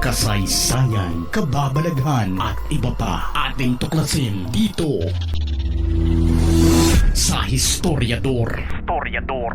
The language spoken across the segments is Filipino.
kasaysayan, kababalaghan at iba pa ating tuklasin dito sa Historiador. Historiador.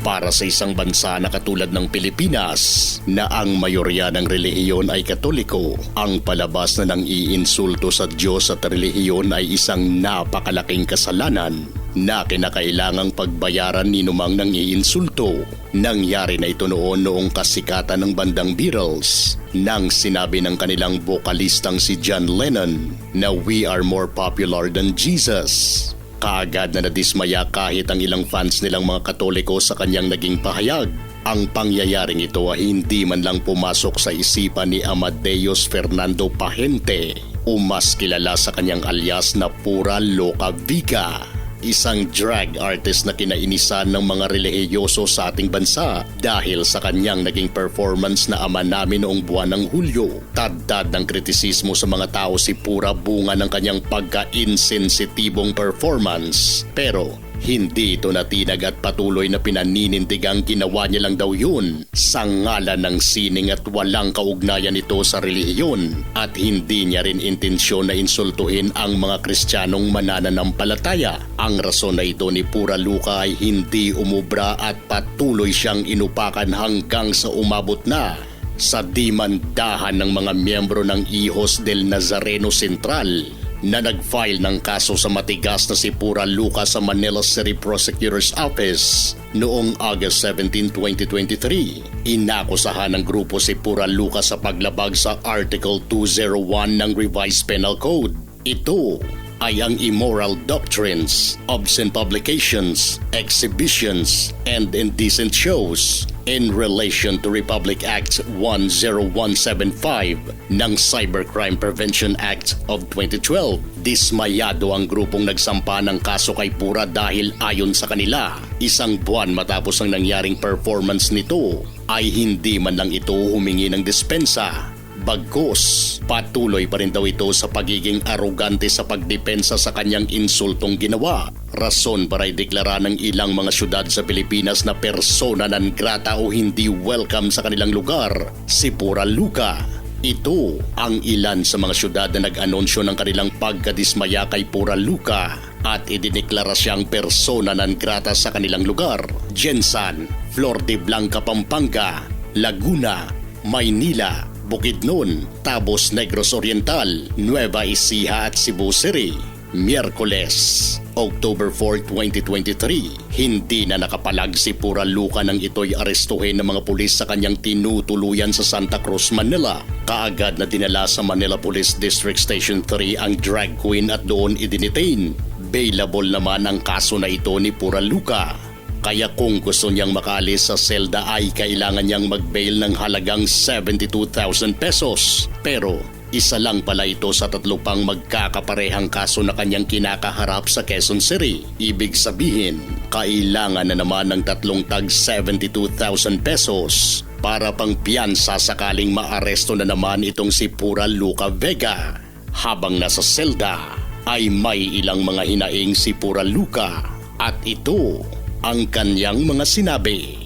Para sa isang bansa na katulad ng Pilipinas na ang mayorya ng relihiyon ay katoliko, ang palabas na nang iinsulto sa Diyos at relihiyon ay isang napakalaking kasalanan na kinakailangang pagbayaran ni numang nang iinsulto. Nangyari na ito noon noong kasikatan ng bandang Beatles nang sinabi ng kanilang vokalistang si John Lennon na we are more popular than Jesus. Kaagad na nadismaya kahit ang ilang fans nilang mga katoliko sa kanyang naging pahayag. Ang pangyayaring ito ay hindi man lang pumasok sa isipan ni Amadeus Fernando Pahente o mas kilala sa kanyang alias na Pura Loca Vica isang drag artist na kinainisan ng mga relihiyoso sa ating bansa dahil sa kanyang naging performance na ama namin noong buwan ng Hulyo. Taddad ng kritisismo sa mga tao si Pura bunga ng kanyang pagka-insensitibong performance. Pero hindi ito natinag at patuloy na pinaninindigang ginawa niya lang daw yun. Sa ngalan ng sining at walang kaugnayan ito sa relihiyon. At hindi niya rin intensyon na insultuhin ang mga kristyanong manananampalataya. Ang rason na ito ni Pura Luca ay hindi umubra at patuloy siyang inupakan hanggang sa umabot na sa dimandahan ng mga miyembro ng Hijos del Nazareno Central na nag-file ng kaso sa matigas na si Pura Luca sa Manila City Prosecutor's Office noong August 17, 2023. Inakusahan ng grupo si Pura Luca sa paglabag sa Article 201 ng Revised Penal Code. Ito ay ang immoral doctrines, obscene publications, exhibitions, and indecent shows in relation to Republic Act 10175 ng Cybercrime Prevention Act of 2012. Dismayado ang grupong nagsampa ng kaso kay Pura dahil ayon sa kanila, isang buwan matapos ang nangyaring performance nito ay hindi man lang ito humingi ng dispensa Bagkus, patuloy pa rin daw ito sa pagiging arugante sa pagdepensa sa kanyang insultong ginawa. Rason para ideklara ng ilang mga syudad sa Pilipinas na persona non grata o hindi welcome sa kanilang lugar, si Pura Luca. Ito ang ilan sa mga syudad na nag-anunsyo ng kanilang pagkadismaya kay Pura Luca at idineklara siyang persona non grata sa kanilang lugar. Jensan, Flor de Blanca, Pampanga, Laguna, Maynila, Bukidnon, Tabos Negros Oriental, Nueva Ecija at Cebu City. Miyerkules, October 4, 2023, hindi na nakapalag si Pura Luca nang ito'y arestuhin ng mga pulis sa kanyang tinutuluyan sa Santa Cruz, Manila. Kaagad na dinala sa Manila Police District Station 3 ang drag queen at doon idinitain. Bailable naman ang kaso na ito ni Pura Luca. Kaya kung gusto niyang makaalis sa selda ay kailangan niyang mag-bail ng halagang 72,000 pesos. Pero isa lang pala ito sa tatlo pang magkakaparehang kaso na kanyang kinakaharap sa Quezon City. Ibig sabihin, kailangan na naman ng tatlong tag 72,000 pesos para pang piyansa sakaling maaresto na naman itong si Pura Luca Vega. Habang nasa selda ay may ilang mga hinaing si Pura Luca at ito ang kanyang mga sinabi.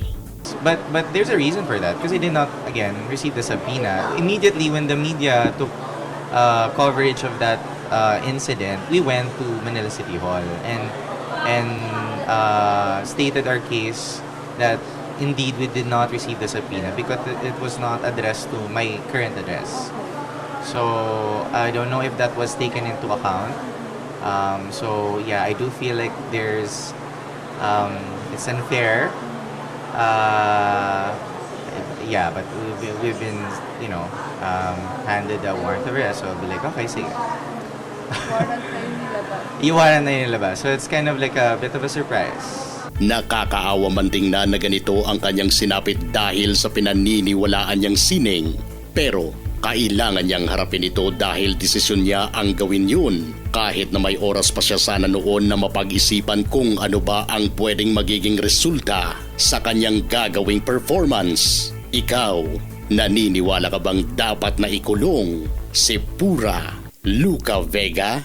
But but there's a reason for that because he did not again receive the subpoena immediately when the media took uh, coverage of that uh, incident. We went to Manila City Hall and and uh, stated our case that indeed we did not receive the subpoena because it was not addressed to my current address. So I don't know if that was taken into account. Um, so yeah, I do feel like there's um, it's unfair. Uh, yeah, but we've, we've been, you know, um, handed a warrant of arrest. So I'll be like, okay, sige. Warrant na yung nilabas. Iwanan na yung labas. So it's kind of like a bit of a surprise. Nakakaawa man tingnan na ganito ang kanyang sinapit dahil sa pinaniniwalaan niyang sining. Pero kailangan niyang harapin ito dahil desisyon niya ang gawin yun. Kahit na may oras pa siya sana noon na mapag-isipan kung ano ba ang pwedeng magiging resulta sa kanyang gagawing performance. Ikaw, naniniwala ka bang dapat na ikulong si Pura Luca Vega?